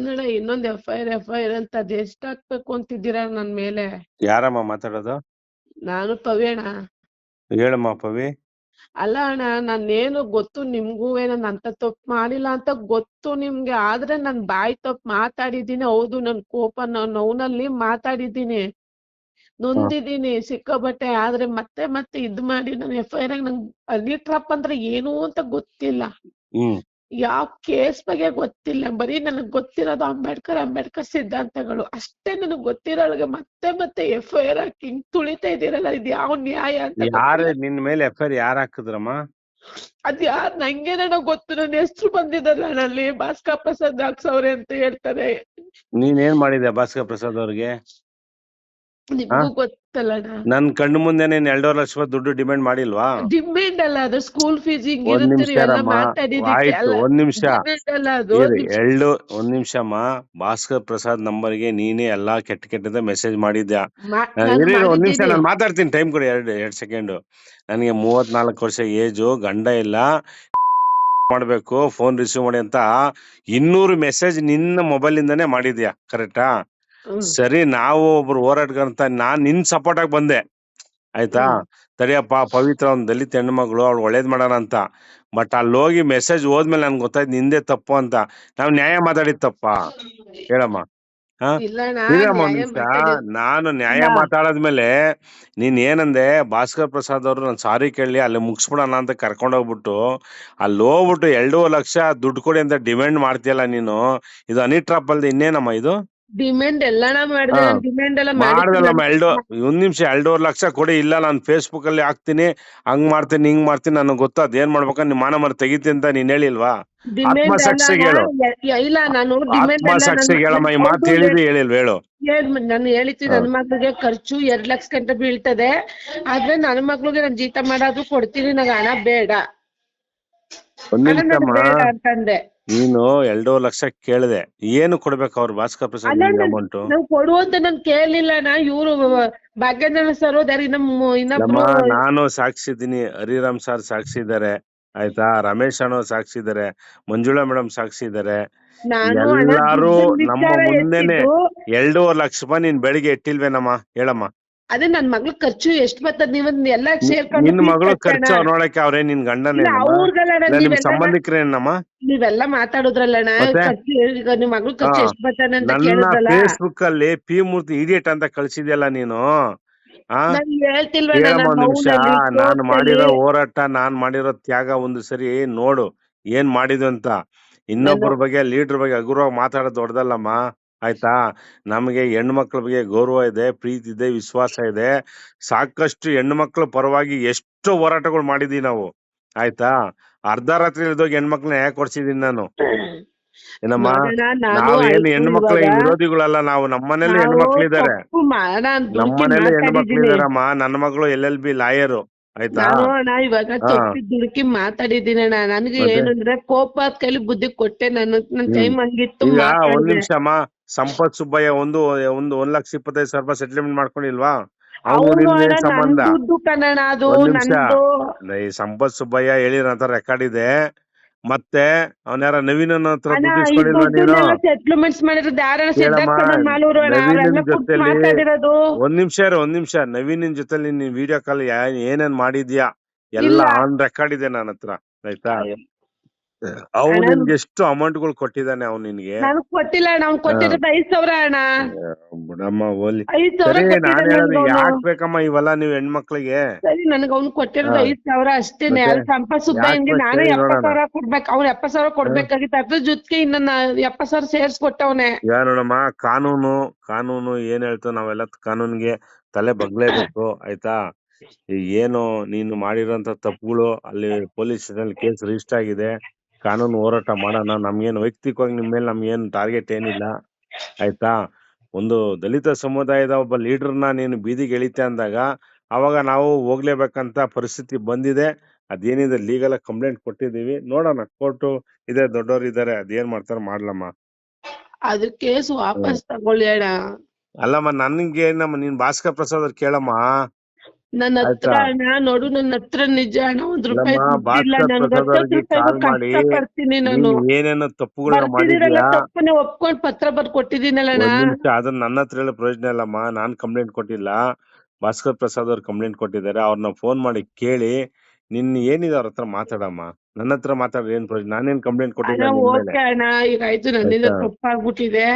ಕನ್ನಡ ಇನ್ನೊಂದ್ F I R F I R ಅಂತ ಅದೆಷ್ಟ್ ಹಾಕ್ಬೇಕು ಅಂತಿದ್ದೀರಾ ನನ್ ಮೇಲೆ? ಯಾರಮ್ಮ ಮಾತಾಡೋದು? ನಾನು ಪವೇಣ ಹೇಳಮ್ಮ ಪವಿ ಅಲ್ಲ ಅಣ್ಣ ನಾನೇನು ಗೊತ್ತು ನಿಮ್ಗೂ ನಾನ್ ಅಂತ ತಪ್ಪು ಮಾಡಿಲ್ಲ ಅಂತ ಗೊತ್ತು ನಿಮ್ಗೆ ಆದ್ರೆ ನನ್ ಬಾಯಿ ತಪ್ಪು ಮಾತಾಡಿದೀನಿ ಹೌದು ನನ್ ಕೋಪ ನೋವ್ನಲ್ಲಿ ಮಾತಾಡಿದ್ದೀನಿ. ನೊಂದಿದ್ದೀನಿ ಸಿಕ್ಕಾಬಟ್ಟೆ ಆದ್ರೆ ಮತ್ತೆ ಮತ್ತೆ ಇದ್ ಮಾಡಿ ನಾನು ಎಫ್ ಐ ಆರ್ ನಂಗೆ ಹನಿ ಟ್ರಾಪ್ ಅಂದ್ರೆ ಏನು ಅಂತ ಗೊತ್ತಿಲ್ಲ. ಹ್ಮ್. ಯಾವ ಕೇಸ್ ಬಗ್ಗೆ ಗೊತ್ತಿಲ್ಲ. ಬರೀ ನನಗ್ ಗೊತ್ತಿರೋದು ಅಂಬೇಡ್ಕರ್ ಅಂಬೇಡ್ಕರ್ ಸಿದ್ಧಾಂತಗಳು. ಅಷ್ಟೇ ನನಗ್ ಗೊತ್ತಿರೋಳ್ಗೆ ಮತ್ತೆ ಮತ್ತೆ ಎಫ್ ಐ ಆರ್ ಹಾಕಿ ಹಿಂಗ್ ತುಳಿತಾ ಇದೀರಲ್ಲ ಇದು ಯಾವ ನ್ಯಾಯ ಅಂತ ಯಾರ. ನಿನ್ ಮೇಲೆ ಎಫ್ ಐ ಆರ್ ಯಾರ್ ಹಾಕಿದ್ರಮ್ಮ? ಅದ್ ಯಾರ್ ನಂಗೆ ನನಗ್ ಗೊತ್ತು. ನನ್ನ ಹೆಸರು ಬಂದಿದ್ದಲ್ಲ ಅಲ್ಲಿ ಭಾಸ್ಕರ್ ಪ್ರಸಾದ್ ಹಾಕ್ಸವ್ರೆ ಅಂತ ಹೇಳ್ತಾರೆ. ನೀನ್ ಏನ್ ಮಾಡಿದೆ ಭಾಸ್ಕರ್ ಪ್ರಸಾದ್ ಅವ್ರಿಗೆ? ನಿಮ್ಗೂ ನನ್ ಕಣ್ಣು ಮುಂದೆ ನೀನ್ ಎರಡೂವರೆ ಲಕ್ಷ ರೂಪಾಯಿ ದುಡ್ಡು ಡಿಮ್ಯಾಂಡ್ ಮಾಡಿಲ್ವಾ? ಡಿಮ್ಯಾಂಡ್ ಅಲ್ಲ ಅದು ಸ್ಕೂಲ್ ಫೀಸ್ ಹಿಂಗ್ ಒಂದ್ ನಿಮಿಷ ಆಯ್ತು ಒಂದ್ ನಿಮಿಷ. ಡಿಮ್ಯಾಂಡ್ ಅಲ್ಲ ಅದು ಇರಿ ಎಳ್ಳು ಒಂದ್ ನಿಮಿಷಮ್ಮ ಭಾಸ್ಕರ್ ಪ್ರಸಾದ್ ನಂಬರ್ಗೆ ನೀನೇ ಎಲ್ಲಾ ಕೆಟ್ಟ ಕೆಟ್ಟದ ಮೆಸೇಜ್ ಮಾಡಿದ್ಯಾ? ಮಾ- ಆ, ನಾನ್ ಇರಿ ಇರಿ, ಒಂದ್ ನಿಮಿಷ ಮಾಡಿದ್ದೀನಿ. ನಾನು ಮಾತಾಡ್ತೀನಿ ಟೈಮ್ ಕೊಡಿ ಎರಡು ಎರಡ್ ಸೆಕೆಂಡ್ ನನಗೆ ಮೂವತ್ನಾಲ್ಕು ವರ್ಷ ಏಜು ಗಂಡ ಇಲ್ಲ. ಮಾಡ್ಬೇಕು ಫೋನ್ ರಿಸೀವ್ ಮಾಡಿ ಅಂತ ಇನ್ನೂರು ಮೆಸೇಜ್ ನಿನ್ನ ಮೊಬೈಲ್ ಇಂದಾನೇ ಮಾಡಿದ್ಯಾ? ಕರೆಕ್ಟಾ ಹ್ಮ್. ಸರಿ ನಾವು ಒಬ್ರು ಹೋರಾಟಗಾರ ಅಂತ ನಾನ್ ನಿನ್ ಸಪೋರ್ಟ್ ಆಗಿ ಬಂದೆ. ಆಯ್ತಾ? ಸರಿಯಪ್ಪ ಪವಿತ್ರ ಒಂದ್ ದಲಿತ ಹೆಣ್ಮಗಳು ಅವ್ಳು ಒಳ್ಳೇದ್ ಮಾಡೋಣ ಅಂತ. ಬಟ್ ಅಲ್ಲಿ ಹೋಗಿ ಮೆಸೇಜ್ ಹೋದ್ಮೇಲೆ ನನ್ಗೆ ಗೊತ್ತಾಯ್ತು ನಿಂದೆ ತಪ್ಪು ಅಂತ. ನಾವ್ ನ್ಯಾಯ ಮಾತಾಡಿದ್ ತಪ್ಪ ಹೇಳಮ್ಮ. ಹಾ? ಇಲ್ಲ ಇರಮ್ಮ ಒಂದ್ ನ್ಯಾಯ ನಿಮಿಷ. ಮಾತಾಡಿದ್- ನಾನು ನ್ಯಾಯ ಇಲ್ಲ. ಮಾತಾಡದ್ಮೇಲೆ ನೀನ್ ಏನಂದೆ ಭಾಸ್ಕರ್ ಪ್ರಸಾದ್ ಅವರು ನಾನು ಸಾರಿ ಕೇಳಿ ಅಲ್ಲಿ ಮುಗಿಸ್ಬಿಡೋಣ ಅಂತ ಕರ್ಕೊಂಡ್ ಹೋಗ್ಬಿಟ್ಟು ಅಲ್ಲಿ ಹೋಗ್ಬಿಟ್ಟು ಎರಡೂವರೆ ಲಕ್ಷ ದುಡ್ಡು ಕೊಡಿ ಅಂತ ಡಿಮ್ಯಾಂಡ್ ಮಾಡ್ತೀಯಲ್ಲ ನೀನು. ಇದು ಅನಿಟ್ರಾಪ್ ಅಲ್ದೆ ಇನ್ನೇನಮ್ಮ ಇದು? ಡಿಮ್ಯಾಂಡ್ ಎಲ್ಲಾನ ಮಾಡಿದೆ ಹಾ. ಡಿಮ್ಯಾಂಡ್ ಎಲ್ಲ ಮಾಡ್ದಲ್ಲಮ್ಮ. ಎರಡು ಒಂದ್ ನಿಮಿಷ ಎರಡೂವರೆ ಲಕ್ಷ ಕೊಡಿ ಇಲ್ಲ ನಾನು ಫೇಸ್ಬುಕ್ ಅಲ್ಲಿ ಹಾಕ್ತೀನಿ ಹಂಗ್ ಮಾಡ್ತೀನಿ ಹಿಂಗ್ ಮಾಡ್ತೀನಿ ನನಗೆ ಗೊತ್ತಾದ್ ಅದೇನ್ ಮಾಡ್ಬೇಕು ನಿಮ್ ಮಾನ ಮರ ತೆಗಿತೀನಿ ಅಂತ ನೀನ್ ಹೇಳಿಲ್ವಾ? ಡಿಮ್ಯಾಂಡ್ ಹೇಳು. ಇಲ್ಲ ನಾನು ಡಿಮ್ಯಾಂಡ್ ಆತ್ಮ ಸಾಕ್ಷಿಗೆ ಹೇಳಮ್ಮ ಈ ಮಾತು ಹೇಳಿದ್ವಿ ಹೇಳಿಲ್ವ ಹೇಳು. ನಾನು ಹೇಳಿದ್ದೀನಿ ನನ್ನ ಮಕ್ಳಿಗೆ ಖರ್ಚು ಎರಡ್ ಲಕ್ಷ ಗಂಟೆ ಬೀಳ್ತದೆ. ಆದ್ರೆ ನನ್ನ ಮಕ್ಳಿಗೆ ನಾನು ಜೀತ ಮಾಡೋದು ಕೊಡ್ತೀನಿ ನಂಗೆ ಹಣ ಬೇಡ. ಒಂದ್ ಹಣ ನನಗ್ ನಿಮಿಷಮ್ಮ ಬೇಡ ಅಂತಂದೆ. ನೀನು ಎರಡು ಲಕ್ಷ ಕೇಳಿದೆ. ಏನು ಕೊಡ್ಬೇಕು ಅವ್ರ ಭಾಸ್ಕರ್ ಪ್ರಸಾದ್ ಅಲ್ಲ ಅಮೌಂಟ್ ನಾವ್ ಕೊಡುವಂತ ನನ್ ಕೇಳಲಿಲ್ಲ ನಾ ಇವ್ರು ಭಾಗ್ಯೇಂದ್ರ ಸರ್ ಇನ್ನೊಬ್ಬ ನಮ್ಮ ಇನ್ನೊಬ್ರು ನಾನು ಸಾಕ್ಷಿ ಇದ್ದೀನಿ ಹರಿರಾಮ್ ಸರ್ ಸಾಕ್ಷಿ ಇದ್ದಾರೆ ಆಯ್ತಾ? ರಮೇಶ್ ಅಣ್ಣ ಸಾಕ್ಷಿ ಇದ್ದಾರೆ ಮಂಜುಳಾ ಮೇಡಮ್ ಸಾಕ್ಷಿ ಇದ್ದಾರೆ ನಾನು ಎಲ್ಲಾರು ನಮ್ಮ ಮುಂದೆನೆ ಎರಡೂವರೆ ಲಕ್ಷ ರೂಪಾಯಿ ನೀನ್ ಬೆಳಿಗ್ಗೆ ಇಟ್ಟಿಲ್ವೇನಮ್ಮ ಹೇಳಮ್ಮ. ಅದೇ ನನ್ ಮಗಳ ಖರ್ಚು ಎಷ್ಟು ಬರ್ತದ ನೀವ್ ಎಲ್ಲ ಸೇರ್ಕೊಂಡು ನಿನ್ ಮಗಳು ಖರ್ಚು ನೋಡಕ್ಕೆ ಅವ್ರೇ ನಿನ್ ಗಂಡನೇ ನಿಮ್ ಸಂಬಂಧಿಕರೇನಮ್ಮ? ನೀವೆಲ್ಲ ಮಾತಾಡುದ್ರಲ್ಲಣ್ಣ? ಖರ್ಚು ಈಗ ನಿಮ್ ಮಗ್ಳು ಖರ್ಚು. ಎಷ್ಟ್ ಬರ್ತಾನೆ ಅಂತ ಕೇಳಿದ್ರಲ್ಲ. ಫೇಸ್ಬುಕ್ ಅಲ್ಲಿ ಪಿ ಮೂರ್ತಿ ಇಡಿಯಟ್ ಅಂತ ಕಳ್ಸಿದ್ಯಲ್ಲ ನೀನು? ನಿಮಿಷ. ನಾನ್ ಮಾಡಿರೋ ಹೋರಾಟ ನಾನ್ ಮಾಡಿರೋ ತ್ಯಾಗ ಒಂದು ಸರಿ ನೋಡು ಏನ್ ಮಾಡಿದ್ವಿ ಅಂತ. ಇನ್ನೊಬ್ಬರ ಬಗ್ಗೆ ಲೀಡರ್ ಬಗ್ಗೆ ಅಗುರವಾಗಿ ಮಾತಾಡೋದ್ ದೊಡ್ಡದಲ್ಲಮ್ಮ. ಆಯ್ತಾ? ನಮಗೆ ಹೆಣ್ಣು ಮಕ್ಳ ಬಗ್ಗೆ ಗೌರವ ಇದೆ ಪ್ರೀತಿ ಇದೆ ವಿಶ್ವಾಸ ಇದೆ. ಸಾಕಷ್ಟು ಹೆಣ್ಣು ಮಕ್ಳ ಪರವಾಗಿ ಎಷ್ಟು ಹೋರಾಟಗಳು ಮಾಡಿದೀವಿ ನಾವು. ಆಯ್ತಾ? ಅರ್ಧ ರಾತ್ರಿ ಇಲ್ದೋಗಿ ಹೆಣ್ಮಕ್ಳನ್ನ ಯಾಕೆ ಕೊಡ್ಸಿದೀನಿ ನಾನು. ಏನಮ್ಮ? ನೋಡೋಣ, ನಾನು ನಾವೇನು ಆಯ್ತು ಹೆಣ್ಣು ಮಕ್ಳ ವಿರೋಧಿಗಳಲ್ಲ ನಾವು ನಮ್ಮನೇಲಿ ನಾವು ಹೆಣ್ಣು ಮಕ್ಳಿದ್ದಾರೆ ತಪ್ಪು ಮಾ- ನಾನ್ ದುಡುಕಿ ನಮ್ಮನೇಲಿ ಮಾತಾಡಿದ್ದೀನಿ. ನನ್ನ ಮಗಳು ಎಲ್ ಎಲ್ ಬಿ ಲಾಯರು. ಆಯ್ತಾ? ನಾನು ಅಣ್ಣ ಇವಾಗ ಹಾ. ತಪ್ಪಿ ದುಡುಕಿ ಮಾತಾಡಿದ್ದೀನಿ ಅಣ್ಣ. ನನಗೆ ಮತ್ತೆ? ಏನಂದ್ರೆ ಕೋಪ ಕೈಲಿ ಬುದ್ಧಿ ಕೊಟ್ಟೆ ನಾನು. ನನ್ ಹ್ಮ್. ಟೈಮ್ ಹಂಗಿತ್ತು ಈಗ ಒಂದ್ ನಿಮಿಷಮ್ಮ ನಿಮಿಷ ಅಮ್ಮ. ಸಂಪತ್ ಸುಬ್ಬಯ್ಯ ಒಂದು ಒಂದು ಒಂದ್ ಲಕ್ಷ ಇಪ್ಪತ್ತೈದು ಸಾವಿರ ರೂಪಾಯಿ ಸೆಟ್ಲ್ಮೆಂಟ್ ಮಾಡ್ಕೊಂಡಿಲ್ವಾ? ಅವನು ಅವ್ನು ನಿನ್ಗೆ ಸಂಬಂಧ. ನನ್ ದುಡ್ಡು ಕಣಣ್ಣ ಅದು ಒಂದ್ ನಿಮಿಷ. ನಂದು. ಈ ಸಂಪತ್ ಸುಬ್ಬಯ್ಯ ಹೇಳಿರಂತ ರೆಕಾರ್ಡ್ ಇದೆ. ಮತ್ತೆ ಅವನ ಯಾರ ನವೀನ್ ಹತ್ರ ಅಣ್ಣ ದುಡ್ಡು ಇಸ್ಕೊಂಡಿಲ್ವಾ ನೀನು? ದುಡ್ಡನ್ನೆಲ್ಲ ಸೆಟ್ಲ್ಮೆಂಟ್ಸ್ ಮಾಡಿರೋದು ಯಾರಣ್ಣ ಹೇಳಮ್ಮ, ಸಿದ್ಧಾರ್ಥ ಮಾಲೂರು ಅಣ್ಣ ನವೀನನ್ ಅವರೆಲ್ಲ ಕೂತ್ ಜೊತೆಲಿ ಮಾತಾಡಿರೋದು ಒಂದ್ ನಿಮಿಷ ಇರು ಒಂದ್ ನಿಮಿಷ. ನವೀನ್ ಜೊತೆಲಿ ನೀನ್ ವಿಡಿಯೋ ಕಾಲ್ ಏನೇನ್ ಮಾಡಿದ್ಯಾ? ಎಲ್ಲ ಇಲ್ಲ. ಆನ್ ರೆಕಾರ್ಡ್ ಇದೆ ನನ್ನ ಹತ್ರ ಆಯ್ತಾ. ಅವ್ನು ಅಣ್ಣ, ನಿನ್ಗೆ ಎಷ್ಟು ಅಮೌಂಟ್ಗಳು ಕೊಟ್ಟಿದ್ದಾನೆ ಅವ್ನು ನಿನ್ಗೆ ನನಗ್ ಕೊಟ್ಟಿಲ್ಲ ಅಣ್ಣ ಅವ್ನ್ ಕೊಟ್ಟಿರೋದು ಐದ್ ಸಾವಿರ ಅಣ್ಣ ಬಿಡಮ್ಮ ಓಲಿ ಐದ್ ಸಾವಿರ ಸರಿ ನಾನ್ ಕೊಟ್ಟಿದ್ದಾನೆ ಹೇಳೋದು ನನ್ಗೆ ಯಾಕ್ ಅವ್ನು. ಬೇಕಮ್ಮ ಇವೆಲ್ಲ ನೀವ್ ಹೆಣ್ಮಕ್ಳಿಗೆ ಸರಿ ನನಗ್ ಅವ್ನು ಕೊಟ್ಟಿರೋದು ಹಾ. ಐದ್ ಸಾವಿರ ಅಷ್ಟೇನೆ ಮತ್ತೆ? ಅಲ್ಲಿ ಸಂಪ ಸುಬ್ಬಯ್ಯನ್ಗೆ ಯಾಕ್ ನಾನು ಎಪ್ಪತ್ ನೋಡೋಣ. ಸಾವಿರ ಕೊಡ್ಬೇಕು ಅವ್ನು ಎಪ್ಪತ್ ಸಾವಿರ ಕೊಡ್ಬೇಕಾಗಿತ್ತು ಅದ್ರ ಜೊತೆಗೆ ಇನ್ನ ನಾ ಎಪ್ಪತ್ ಸಾವಿರ ಸೇರ್ಸ್ಕೊಟ್ಟವ್ನೆ ಈಗ ನೋಡಮ್ಮ ಕಾನೂನು ಕಾನೂನು ಏನ್ ಹೇಳ್ತು ನಾವೆಲ್ಲ ಕಾನೂನ್ಗೆ ತಲೆ ಬಗ್ಲೇಬೇಕು ಆಯ್ತಾ ಏನು ನೀನು ಮಾಡಿರೋಂತ ತಪ್ಪುಗಳು ಅಲ್ಲಿ ಪೊಲೀಸ್ ಸ್ಟೇಷನ್ ಕೇಸ್ ರಿಜಿಸ್ಟರ್ ಆಗಿದೆ ಕಾನೂನು ಹೋರಾಟ ಮಾಡೋಣ. ನಮ್ಗೇನು ವೈಯಕ್ತಿಕವಾಗಿ ನಿಮ್ಮ ಮೇಲೆ ನಮ್ಗೇನು ಟಾರ್ಗೆಟ್ ಏನಿಲ್ಲ. ಆಯ್ತಾ? ಒಂದು ದಲಿತ ಸಮುದಾಯದ ಒಬ್ಬ ಲೀಡರ್ನ ನೀನು ಬೀದಿಗೆ ಎಳಿತೆ ಅಂದಾಗ ಅವಾಗ ನಾವು ಹೋಗ್ಲೇಬೇಕಂತ ಪರಿಸ್ಥಿತಿ ಬಂದಿದೆ. ಅದೇನಿದೆ? ಲೀಗಲ್ ಕಂಪ್ಲೇಂಟ್ ಕೊಟ್ಟಿದೀವಿ ನೋಡೋಣ. ಕೋರ್ಟು ಇದೆ ದೊಡ್ಡವ್ರು ಇದಾರೆ ಅದೇನ್ ಮಾಡ್ತಾರ ಮಾಡ್ಲಮ್ಮ. ಅದು ಕೇಸ್ ವಾಪಸ್ ತಗೊಳ್ಳಿ ಅಣ್ಣ. ಅಲ್ಲಮ್ಮ ನನ್ಗೆ ನಮ್ಮ ನೀನ್ ಭಾಸ್ಕರ್ ಪ್ರಸಾದ್ ಅವ್ರು ಕೇಳಮ್ಮ. ನನ್ನ ಹತ್ರ ಅಣ್ಣ ನೋಡು ನನ್ನ ಹತ್ರ ನಿಜ ಅಣ್ಣ ಒಂದ್ ರೂಪಾಯಿ ನನ್ಗೆ ಹತ್ತತ್ತು ರೂಪಾಯಿಗೂ ಕಷ್ಟ ಪಡ್ತೀನಿ ನಾನು. ನೀನ್ ಏನೇನು ತಪ್ಪುಗಳನ್ನ ಬರ್ತಿದ್ದೀರಲ್ಲ ಮಾಡಿದ್ಯಾ? ತಪ್ಪನೆ ಒಪ್ಕೊಂಡ್ ಪತ್ರ ಬರ್ದ್ ಕೊಟ್ಟಿದ್ದೀನಲ್ಲಣ್ಣ ಒಂದ್ ನಿಮಿಷ ಅದನ್ನ ನನ್ನ ಹತ್ರ ಹೇಳೋ ಪ್ರಯೋಜನ ಇಲ್ಲಮ್ಮ ನಾನ್ ಕಂಪ್ಲೇಂಟ್ ಕೊಟ್ಟಿಲ್ಲ. ಭಾಸ್ಕರ್ ಪ್ರಸಾದ್ ಅವ್ರು ಕಂಪ್ಲೇಂಟ್ ಕೊಟ್ಟಿದ್ದಾರೆ ಅವ್ರನ್ನ ಫೋನ್ ಮಾಡಿ ಕೇಳಿ ನಿನ್ ಏನಿದೆ ಅವ್ರ ಹತ್ರ ಮಾತಾಡಮ್ಮ. ನನ್ನ ಹತ್ರ ಮಾತಾಡ್ರಿ ಏನ್ ಪ್ರಯೋಜನ? ನಾನೇನ್ ಕಂಪ್ಲೇಂಟ್ ಅಣ್ಣ ಕೊಟ್ಟಿಲ್ಲ ನಿನ್ ಮೇಲೆ? ಓಕೆ ಅಣ್ಣ ಈಗ ಆಯ್ತು ನನ್ನಿಂದ ಆಯ್ತಾ? ತಪ್ಪಾಗ್ಬಿಟ್ಟಿದೆ.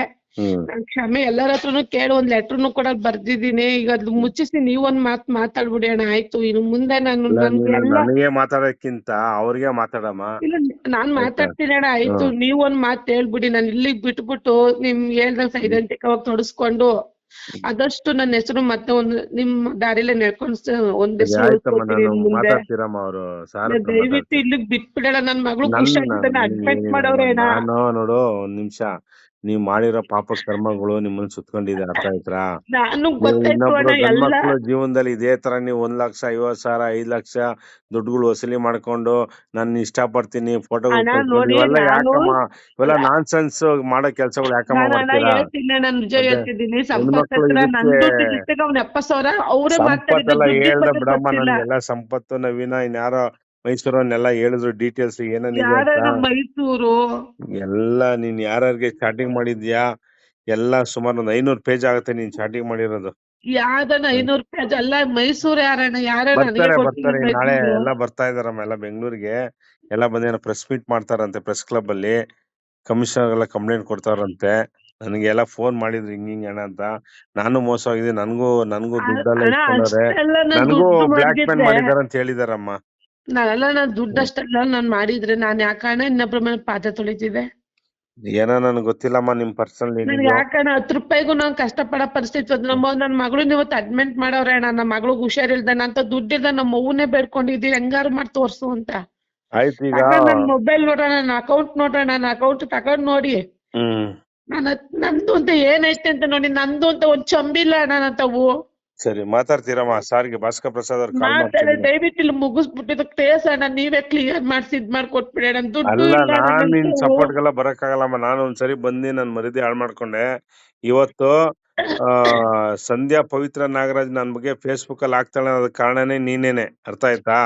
ನಾನ್ ಕ್ಷಮೆ ಎಲ್ಲರ ಹತ್ರನು ಕೇಳಿ ಒಂದ್ ಲೆಟರ್ನು ಕೂಡ ಬರ್ದಿದ್ದೀನಿ. ಈಗ ಅದ್ ಮುಚ್ಚಿಸಿ ನೀವೊಂದ್ ಮಾತ್ ಮಾತಾಡ್ಬಿಡಿ ಅಣ್ಣ ಆಯ್ತು. ಇನ್ನು ಮುಂದೆ ನಾನು ನನ್ಗೆ ನೀನು ಎಲ್ಲ ನನಗೆ ಮಾತಾಡೋಕ್ಕಿಂತ ಅವ್ರಿಗೆ ಮಾತಾಡಮ್ಮ. ಇಲ್ಲ ನಾನ್ ಮಾತಾಡ್ತೀನಿ ಅಣ್ಣ ಆಯ್ತು. ನೀವ್ ಒಂದ್ ಮಾತ್ ಹೇಳ್ಬಿಡಿ ನಾನು ಇಲ್ಲಿಗ್ ಬಿಟ್ಬಿಟ್ಟು ನಿಮ್ ಹೇಳ್ದಂಗ್ ಸೈಲೆಂಟಿಕ್ ಆಗಿ ತೊಡಸ್ಕೊಂಡು ಆದಷ್ಟು ನನ್ನ ಹೆಸರು ಮತ್ತೆ ಒಂದ್ ನಿಮ್ ದಾರಿಲೇ ನಡ್ಕೊಂಡ್ ಒಂದ್ ಸರಿ ಹೆಸರು ಆಯ್ತಮ್ಮ ಉಳ್ಸ್ಕೊತೀನಿ ನಾನು ಇನ್ ಮುಂದೆ. ಮಾತಾಡ್ತೀರಮ್ಮ ಅವರು. ಸಾರ್ ಹತ್ರ ದಯವಿಟ್ಟು ಇಲ್ಲಿಗ್ ಬಿಟ್ಬಿಡಣ ನನ್ ಮಗಳು ಹುಷಾರಿದ್ದಾನೆ ಅಡ್ಮಿಟ್ ಮಾಡವ್ರೆ ಅಣ್ಣ. ನಾನು ನೋಡು ಒಂದ್ ನಿಮಿಷ. ನೀವ್ ಮಾಡಿರೋ ಪಾಪ ಕರ್ಮಗಳು ನಿಮ್ಮನ್ನ ಸುತ್ಕೊಂಡಿದೆ ಅರ್ಥ ಆಯ್ತಾ? ನಾನು ಇನ್ನೊಬ್ರು ಗಂಡ್ ಎಲ್ಲ ಜೀವನದಲ್ಲಿ ಇದೇ ತರ ನೀವು ಒಂದ್ ಲಕ್ಷ ಐವತ್ ಸಾವಿರ ಐದ್ ಲಕ್ಷ ದುಡ್ಡುಗಳು ವಸೂಲಿ ಮಾಡ್ಕೊಂಡು ನಾನು ಇಷ್ಟ ಪಡ್ತೀನಿ ಫೋಟೋಗಳು ಅಣ್ಣ ಕಳ್ಸ್ಕೊಂಡು ನೋಡಿ ಇವೆಲ್ಲ ನಾನು ಯಾಕಮ್ಮ? ಇವೆಲ್ಲ ನಾನ್ ಸೆನ್ಸ್ ಮಾಡೋ ಕೆಲ್ಸಗಳು ಯಾಕಮ್ಮ ನಾನು ಅಣ್ಣ ಮಾಡ್ತೀರಾ? ಹೇಳ್ತೀನಿ ನಾನು ನಿಜ ಮತ್ತೆ ಹೇಳ್ತಿದ್ದೀನಿ. ಸಂಪತ್ ಹೆಣ್ಮಕ್ಳು ಹತ್ರ ನನ್ ಇದಕ್ಕೆ ದುಡ್ಡು ಗಿಟ್ಟಿಗೆ ಅವ್ನ ಎಪ್ಪತ್ ಸಾವಿರ ಅವರೇ ಸಂಪತ್ ಮಾತಾಡಿದ್ದು ಎಲ್ಲ ಹೇಳ್ದ ಬಗ್ಗೆ ಬಿಡಮ್ಮ ನನ್ಗೆಲ್ಲ ಸಂಪತ್ತು ನವೀನ ಇನ್ಯಾರೋ ಮೈಸೂರನ್ನೆಲ್ಲ ಹೇಳಿದ್ರು ಡೀಟೇಲ್ಸ್ ಅಂತ. ಮೈಸೂರು? ಎಲ್ಲ ನೀನ್ ಯಾರ್ಯಾರಿಗೆ ಚಾಟಿಂಗ್ ಮಾಡಿದ್ಯಾ? ಎಲ್ಲ ಸುಮಾರು ಒಂದ್ ಐನೂರ್ ಪೇಜ್ ಆಗುತ್ತೆ ನೀನ್ ಚಾಟಿಂಗ್ ಮಾಡಿರೋದು. ಯಾವ್ದನ ಐನೂರ್ ಪೇಜ್ ಅಲ್ಲ ಮೈಸೂರು ಯಾರಣ್ಣ? ಬರ್ತಾರೆ ಬರ್ತಾರೆ ನಾಳೆ ಎಲ್ಲ ಬರ್ತಾ ಇದಾರಮ್ಮ ಎಲ್ಲ ಬೆಂಗಳೂರಿಗೆ. ಎಲ್ಲ ಬಂದೇನೋ ಪ್ರೆಸ್ ಮೀಟ್ ಮಾಡ್ತಾರಂತೆ ಪ್ರೆಸ್ ಕ್ಲಬ್ ಅಲ್ಲಿ. ಕಮಿಷನರ್ ಎಲ್ಲ ಕಂಪ್ಲೇಂಟ್ ಕೊಡ್ತಾರಂತೆ. ನನಗೆ ಎಲ್ಲ ಫೋನ್ ಮಾಡಿದ್ರು ಹಿಂಗ ಹಿಂಗ ಅಣ್ಣ ಅಂತ. ನಾನು ಮೋಸ ನನಗೂ ನನ್ಗೂ ನನ್ಗೂ ಇಟ್ಕೊಂಡಾರೆ ನನಗೂ ಬ್ಲಾಕ್ ಮೇಲ್ ಮಾಡಿದಾರಂತ ಮಾಡಿದಾರೆ ಅಂತ ಹೇಳಿದಾರಮ್ಮ. ನಾನೆಲ್ಲ ನಾನ್ ದುಡ್ಡು ಹ್ಮ್. ಅಷ್ಟೆಲ್ಲ ನಾನ್ ಮಾಡಿದ್ರೆ ನಾನ್ ಯಾಕಣ್ಣ ಇನ್ನೊಬ್ರ ಮೇಲೆ ಪಾತ್ರೆ ತೊಳಿತಿದ್ದೆ? ಏನೋ ನನ್ಗೆ ಗೊತ್ತಿಲ್ಲಮ್ಮ ನಿಮ್ ಪರ್ಸನಲ್ ನನ್ಗೆ ಯಾಕಣ್ಣ ಹತ್ತು ರೂಪಾಯಿಗೂ ನಾನ್ ಕಷ್ಟಪಡೋ ಪರಿಸ್ಥಿತಿ ಬಂತು. ನಮ್ಮ ನನ್ ಮಗಳನ್ನ ಇವತ್ತು ಅಡ್ಮಿಟ್ ಮಾಡವ್ರೆ ಅಣ್ಣ. ನಮ್ಮ ಮಗಳಿಗೆ ಹುಷಾರಿಲ್ದ ಅಂತ ದುಡ್ಡಿಲ್ದ ನಮ್ಮ ಅವ್ವನ್ನೇ ಬೇಡ್ಕೊಂಡಿದ್ದೀನಿ ಹೆಂಗಾರು ಮಾಡಿ ತೋರ್ಸು ಅಂತ. ಆಯ್ತು ಈಗ. ನನ್ ಮೊಬೈಲ್ ನೋಡೋಣ ನನ್ನ ಅಕೌಂಟ್ ನೋಡೋಣ ನನ್ನ ಅಕೌಂಟ್ ತಗೊಂಡ್ ನೋಡಿ. ಹ್ಮ್. ನನ್ನ ನಂದು ಅಂತ ಏನೈತೆ ಅಂತ ನೋಡಿ. ನಂದು ಅಂತ ಒಂದ್ ಚಂಬಿಲ್ಲ ಅಣ್ಣ ನನ್ನ ತಾವು ಸರಿ ಮಾತಾಡ್ತೀರಮ್ಮ. ಸಾರಿಗೆ ಭಾಸ್ಕರ್ ಪ್ರಸಾದ್ ಅವ್ರು ಕಾಲ್ ದಯವಿಟ್ಟು ಇಲ್ಲಿ ಮುಗಿಸ್ಬಿಟ್ಟಿದ್ದು ಕೇಸ್ ಅಣ್ಣ ನೀವೇ ಕ್ಲಿಯರ್ ಮಾಡ್ಸಿ ಇದ್ ಮಾಡ್ಕೊಟ್ಬಿಡಿ ಅಣ್ಣ. ದುಡ್ಡು ಅಲ್ಲ ಇಲ್ಲ ಅಣ್ಣ ನಾನ್ ನನ್ ಸಪೋರ್ಟ್ಗೆಲ್ಲ ಬರಕ್ಕಾಗಲ್ಲಮ್ಮ. ನಾನು ಒಂದ್ಸರಿ ಬಂದಿ ನನ್ ಮರಿದಿ ಹಾಳ್ ಮಾಡ್ಕೊಂಡೆ. ಇವತ್ತು ಆ ಸಂಧ್ಯಾ ಪವಿತ್ರ ನಾಗರಾಜ್ ನನ್ ಬಗ್ಗೆ ಫೇಸ್ಬುಕ್ ಅಲ್ಲಿ ಹಾಕ್ತಾಳೆ ಅದಕ್ಕೆ ಕಾರಣನೇ ನೀನೇನೆ. ಅರ್ಥ ಆಯ್ತಾ?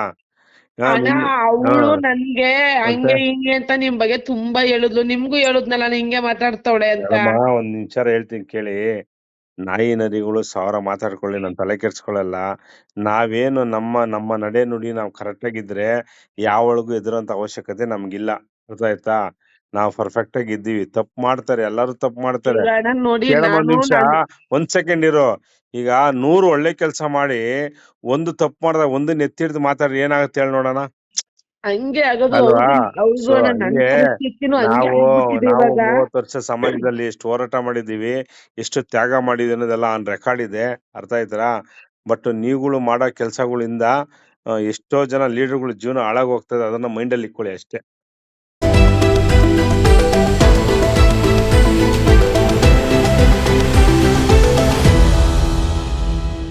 ಹಾ ಅಣ್ಣ ನಿನ್ ಹಾ ಅವಳು ನನ್ಗೆ ಮತ್ತೆ? ಹಂಗೆ ಹಿಂಗೆ ಅಂತ ನಿಮ್ ಬಗ್ಗೆ ತುಂಬಾ ಹೇಳಿದ್ಲು. ನಿಮ್ಗೂ ಹೇಳಿದ್ನಲ್ಲ ನಾನು ಹಿಂಗೆ ಮಾತಾಡ್ತಾವಳೆ ಅಂತ. ಒಂದ್ ನಿಮಿಷ ಹೇಳ್ತೀನಿ ಕೇಳಿ. ನಾಯಿ ನರಿಗಳು ಸಾವಿರ ಮಾತಾಡ್ಕೊಳ್ಳಿ ನಾನು ತಲೆ ಕೆಡ್ಸ್ಕೊಳಲ್ಲ ನಾವೇನು ನಮ್ಮ ನಮ್ಮ ನಡೆ ನುಡಿ ನಾವು ಕರೆಕ್ಟ್ ಆಗಿದ್ರೆ ಯಾವಳಿಗೂ ಎದುರಂತ ಅವಶ್ಯಕತೆ ನಮ್ಗಿಲ್ಲ. ಅರ್ಥ ಆಯ್ತಾ ನಾವು ಪರ್ಫೆಕ್ಟ್ ಆಗಿ ಇದ್ದೀವಿ ತಪ್ಪು ಮಾಡ್ತಾರೆ ಎಲ್ಲರೂ ತಪ್ಪು ಮಾಡ್ತಾರೆ. ಈಗ ಅಣ್ಣ ನೋಡಿ ಕೇಳಮ್ಮ ಒಂದ್ ನಾನು ನಿಮಿಷ. ನಾನು ಒಂದ್ ಸೆಕೆಂಡ್ ಇರು. ಈಗ ನೂರು ಒಳ್ಳೆ ಕೆಲಸ ಮಾಡಿ ಒಂದು ತಪ್ಪು ಮಾಡ್ದಾಗ ಒಂದು ಎತ್ತಿ ಹಿಡ್ದು ಮಾತಾಡ್ರಿ ಏನಾಗುತ್ತೆ ಹೇಳಿ ನೋಡೋಣ? ಹಂಗೆ ಆಗೋದು ಅಲ್ವಾ? ಹೌದು ಹೌದು ಸೊ ಅಣ್ಣ ನನ್ ಹಂಗೆ ಪರಿಸ್ಥಿತಿನೂ ಹಂಗೆ ನಾವು ಆಗ್ಬಿಟ್ಟಿದೆ ನಾವು ಇವಾಗ. ಮೂವತ್ತು ವರ್ಷ ಸಮಾಜದಲ್ಲಿ ಎಷ್ಟು ಹೋರಾಟ ಮಾಡಿದೀವಿ ಎಷ್ಟು ತ್ಯಾಗ ಮಾಡಿದೀವಿ ಅನ್ನೋದೆಲ್ಲ ಆನ್ ರೆಕಾರ್ಡ್ ಇದೆ ಅರ್ಥ ಆಯ್ತರಾ? ಬಟ್ ನೀವುಗಳು ಮಾಡೋ ಕೆಲಸಗಳಿಂದ ಎಷ್ಟೋ ಜನ ಲೀಡರ್ಗಳ ಜೀವನ ಹಾಳಾಗ್ ಹೋಗ್ತದೆ ಅದನ್ನ ಮೈಂಡಲ್ಲಿ ಇಟ್ಕೊಳ್ಳಿ ಅಷ್ಟೇ.